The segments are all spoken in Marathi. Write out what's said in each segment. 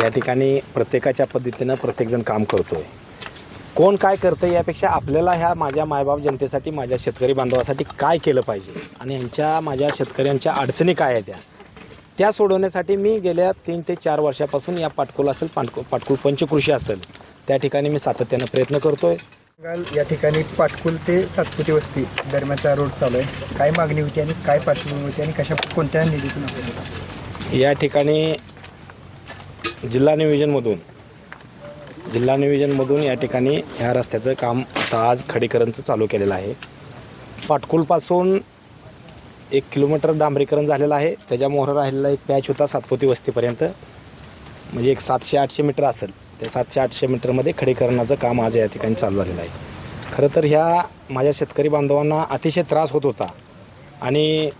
या ठिकाणी प्रत्येकाच्या पद्धतीनं प्रत्येकजण काम करतोय. कोण काय करतं यापेक्षा आपल्याला ह्या माझ्या मायबाप जनतेसाठी माझ्या शेतकरी बांधवासाठी काय केलं पाहिजे आणि ह्यांच्या माझ्या शेतकऱ्यांच्या अडचणी काय आहेत त्या त्या सोडवण्यासाठी मी गेल्या तीन ते चार वर्षापासून या पाटकुल असेल पाटकुल पाटकुल पंचकृषी असेल त्या ठिकाणी मी सातत्यानं प्रयत्न करतोय. बंगाल या ठिकाणी पाटकुल ते सातपुते वस्ती दरम्यानचा रोड चालू आहे. काय मागणी होती आणि काय पार्श्वभूमी होती आणि कशा कोणत्या निधीतून? या ठिकाणी जिल्हा नियोजनमधून जिल्हा नियोजनमधून या ठिकाणी ह्या रस्त्याचं काम आता आज खडीकरणचं चालू केलेलं आहे. पाटकुलपासून एक किलोमीटर डांबरीकरण झालेलं आहे. त्याच्या मोहर राहिलेला एक पॅच होता सातपोती वस्तीपर्यंत. म्हणजे एक सातशे आठशे मीटर असेल. त्या सातशे आठशे मीटरमध्ये खडीकरणाचं काम आज या ठिकाणी चालू झालेलं आहे. खरं तर ह्या माझ्या शेतकरी बांधवांना अतिशय त्रास होत होता. आणि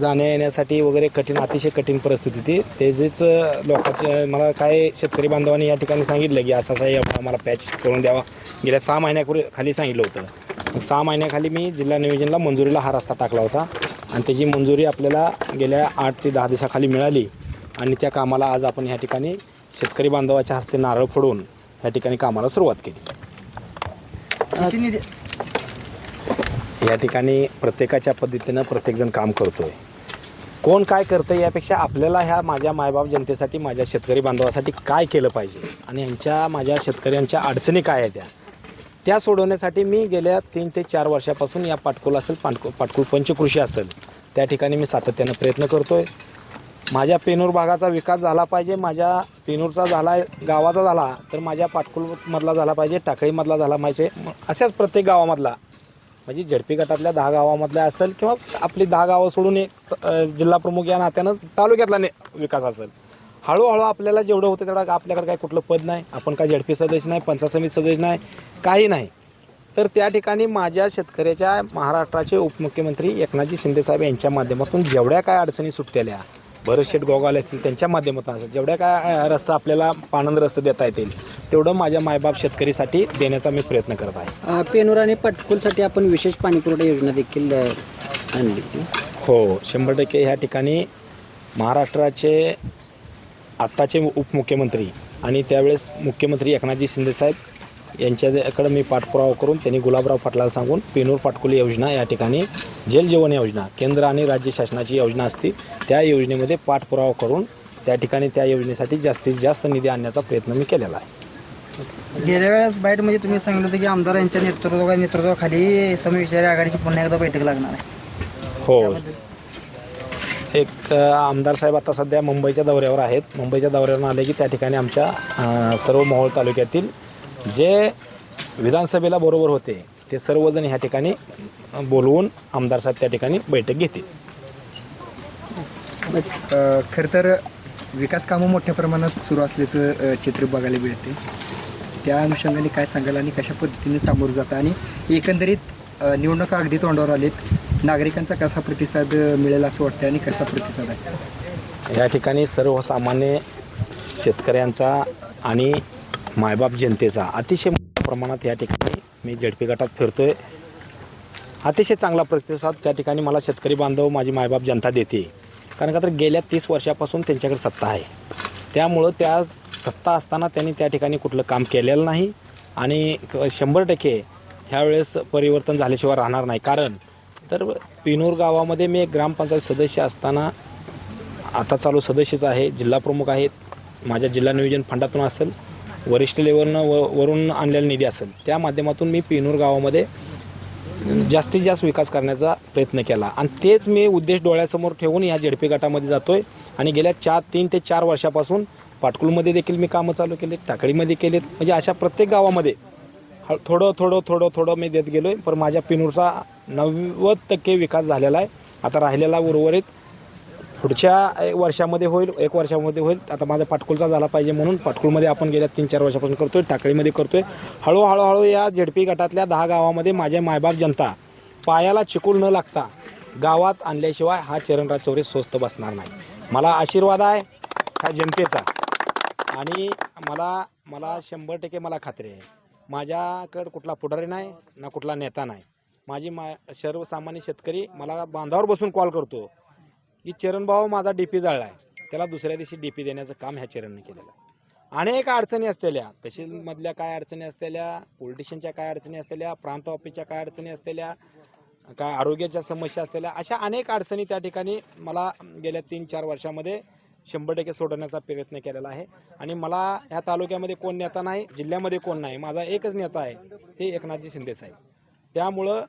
जाण्या येण्यासाठी वगैरे कठीण अतिशय कठीण परिस्थिती ती त्याचेच लोकांचे मला काय शेतकरी बांधवांनी या ठिकाणी सांगितलं की असा असा आम्हाला पॅच करून द्यावा. गेल्या सहा महिन्यापूर्वी खाली सांगितलं होतं. सहा महिन्याखाली मी जिल्हा नियोजनला मंजुरीला हा रस्ता टाकला होता. आणि त्याची मंजुरी आपल्याला गेल्या आठ ते दहा दिवसाखाली मिळाली. आणि त्या कामाला आज आपण ह्या ठिकाणी शेतकरी बांधवाच्या हस्ते नारळ फोडून ह्या ठिकाणी कामाला सुरुवात केली. या ठिकाणी प्रत्येकाच्या पद्धतीनं प्रत्येकजण काम करतोय. कोण काय करतं यापेक्षा आपल्याला ह्या माझ्या मायबाप जनतेसाठी माझ्या शेतकरी बांधवासाठी काय केलं पाहिजे आणि ह्यांच्या माझ्या शेतकऱ्यांच्या अडचणी काय आहेत त्या त्या सोडवण्यासाठी मी गेल्या तीन ते चार वर्षापासून या पाटकुल असेल पाटकु पाटकुल पंचकृषी असेल त्या ठिकाणी मी सातत्यानं प्रयत्न करतोय. माझ्या पेनूर भागाचा विकास झाला पाहिजे माझ्या पेनूरचा झाला गावाचा झाला तर माझ्या पाटकुलमधला झाला पाहिजे टाकळीमधला झाला पाहिजे अशाच प्रत्येक गावामधला. म्हणजे झडपी गटातल्या दहा गावामधल्या असेल किंवा आपली दहा गावं सोडून एक जिल्हा प्रमुख या नात्यानं तालुक्यातला ने विकास असेल. हळूहळू आपल्याला जेवढं होतं तेवढं आपल्याकडे काय कुठलं पद नाही. आपण काय झडपी सदस्य नाही पंचायत समिती सदस्य नाही काही नाही. तर त्या ठिकाणी माझ्या शेतकऱ्याच्या महाराष्ट्राचे उपमुख्यमंत्री एकनाथजी शिंदेसाहेब यांच्या माध्यमातून जेवढ्या काय अडचणी सुटलेल्या भरत शेठ गोगावले असतील त्यांच्या माध्यमातून. असेल जेवढ्या काय रस्ता आपल्याला पानंद रस्ते देता येतील तेवढं माझ्या मायबाप शेतकरीसाठी देण्याचा मी प्रयत्न करत आहे. पेनूर आणि पटकुलसाठी आपण विशेष पाणीपुरवठा योजना देखील आणली हो शंभर टक्के ह्या ठिकाणी महाराष्ट्राचे आत्ताचे उपमुख्यमंत्री आणि त्यावेळेस मुख्यमंत्री एकनाथजी शिंदेसाहेब यांच्याकडे मी पाठपुरावा करून त्यांनी गुलाबराव पाटलाला सांगून पेनूर पाटकुली योजना या ठिकाणी जल जीवन योजना केंद्र आणि राज्य शासनाची योजना असते त्या योजनेमध्ये पाठपुरावा करून त्या ठिकाणी त्या योजनेसाठी जास्तीत जास्त निधी आणण्याचा प्रयत्न मी केलेला आहे. गेल्या वेळेस बाईटमध्ये तुम्ही सांगितलं होतं की आमदार यांच्या नेतृत्वा नेतृत्वाखाली समविचारी आघाडीची पुन्हा एकदा बैठक लागणार आहे. हो. एक आमदार साहेब आता सध्या मुंबईच्या दौऱ्यावर आहेत. मुंबईच्या दौऱ्यावरून आले की त्या ठिकाणी आमच्या सर्व मोहोळ तालुक्यातील जे विधानसभेला बरोबर होते ते सर्वजण ह्या ठिकाणी बोलवून आमदार साहेब त्या ठिकाणी बैठक घेतील. खरं तर विकास कामं मोठ्या प्रमाणात सुरू असल्याचं चित्र बघायला मिळते. त्या अनुषंगाने काय सांगाल आणि कशा पद्धतीने सामोरं जातं? आणि एकंदरीत निवडणुका अगदी तोंडावर आलेत. नागरिकांचा कसा प्रतिसाद मिळेल असं वाटतं आणि कसा प्रतिसाद आहे? या ठिकाणी सर्वसामान्य शेतकऱ्यांचा आणि मायबाप जनतेचा. अतिशय मोठ्या प्रमाणात या ठिकाणी मी झडपी गटात फिरतोय. अतिशय चांगला प्रतिसाद त्या ठिकाणी मला शेतकरी बांधव माझी मायबाप जनता देते. कारण का तर गेल्या तीस वर्षापासून त्यांच्याकडे सत्ता आहे. त्यामुळं त्या सत्ता असताना त्यांनी त्या ठिकाणी कुठलं काम केलेलं नाही आणि शंभर टक्के ह्यावेळेस परिवर्तन झाल्याशिवाय राहणार नाही. कारण तर पिनूर गावामध्ये मी एक ग्रामपंचायत सदस्य असताना आता चालू सदस्यच आहे जिल्हा प्रमुख आहेत. माझ्या जिल्हा नियोजन फंडातून असेल. वरिष्ठ लेवलनं व वरून आणलेला निधी असेल त्या माध्यमातून मी पेनूर गावामध्ये जास्तीत जास्त विकास करण्याचा प्रयत्न केला. आणि तेच मी उद्देश डोळ्यासमोर ठेवून या झेडपी गटामध्ये जातो आहे आणि गेल्या चार तीन ते चार वर्षापासून पाटकुलमध्ये देखील मी कामं चालू केले टाकळीमध्ये केले म्हणजे अशा प्रत्येक गावामध्ये थोडं थोडं थोडं थोडं मी देत गेलो आहे पण माझ्या पिनूरचा नव्वद टक्के विकास झालेला आहे. आता राहिलेला उर्वरित पुढच्या एक वर्षामध्ये होईल एक वर्षामध्ये होईल. आता माझा पाटकुलचा झाला पाहिजे म्हणून पाटकुलमध्ये आपण गेल्या तीन चार वर्षापासून करतोय टाकळीमध्ये करतोय. हळूहळू हळूहळूहळू या झेडपी गटातल्या दहा गावामध्ये माझ्या मायबाप जनता पायाला चिकूल न लागता गावात आणल्याशिवाय हा चरणराज चौरे स्वस्त बसणार नाही. मला आशीर्वाद आहे ह्या जनतेचा. आणि मला मला शंभर टक्के मला खात्री आहे. माझ्याकडं कुठला पुढारी नाही ना कुठला नेता नाही. माझी मा सर्वसामान्य शेतकरी मला बांधावर बसून कॉल करतो. की चरणभाऊ माझा डी पी जळला आहे त्याला दुसऱ्या दिवशी डी पी देण्याचं काम ह्या चरणने केलेलं आहे. अनेक अडचणी असलेल्या तहसीलमधल्या काय अडचणी असलेल्या पोलिटिशियनच्या काय अडचणी असलेल्या प्रांत ऑफिसच्या काय अडचणी असलेल्या काय आरोग्याच्या समस्या असलेल्या अशा अनेक अडचणी त्या ठिकाणी मला गेल्या तीन चार वर्षामध्ये शंभर टक्के सोडवण्याचा प्रयत्न केलेला आहे. आणि मला ह्या तालुक्यामध्ये कोण नेता नाही जिल्ह्यामध्ये कोण नाही माझा एकच नेता आहे ते एकनाथजी शिंदे साहेब. त्यामुळं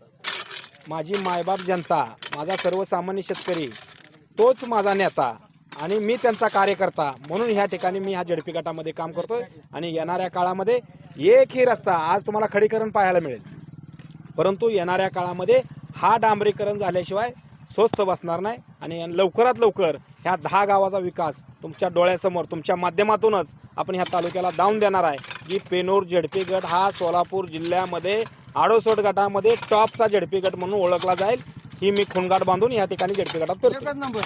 माझी मायबाप जनता माझा सर्वसामान्य शेतकरी तोच माझा नेता आणि मी त्यांचा कार्यकर्ता. म्हणून ह्या ठिकाणी मी ह्या झडपी गटामध्ये काम करतोय आणि येणाऱ्या काळामध्ये एकही रस्ता आज तुम्हाला खडीकरण पाहायला मिळेल. परंतु येणाऱ्या काळामध्ये हा डांबरीकरण झाल्याशिवाय स्वस्त बसणार नाही आणि लवकरात लवकर ह्या दहा गावाचा विकास तुमच्या डोळ्यासमोर तुमच्या माध्यमातूनच आपण ह्या तालुक्याला दावून देणार आहे की पेनूर झेडपी गट हा सोलापूर जिल्ह्यामध्ये आडोसोट गटामध्ये टॉपचा झेडपी गट म्हणून ओळखला जाईल. ही मी खुणगाट बांधून या ठिकाणी झेडपी गटात करतो एकच नंबर.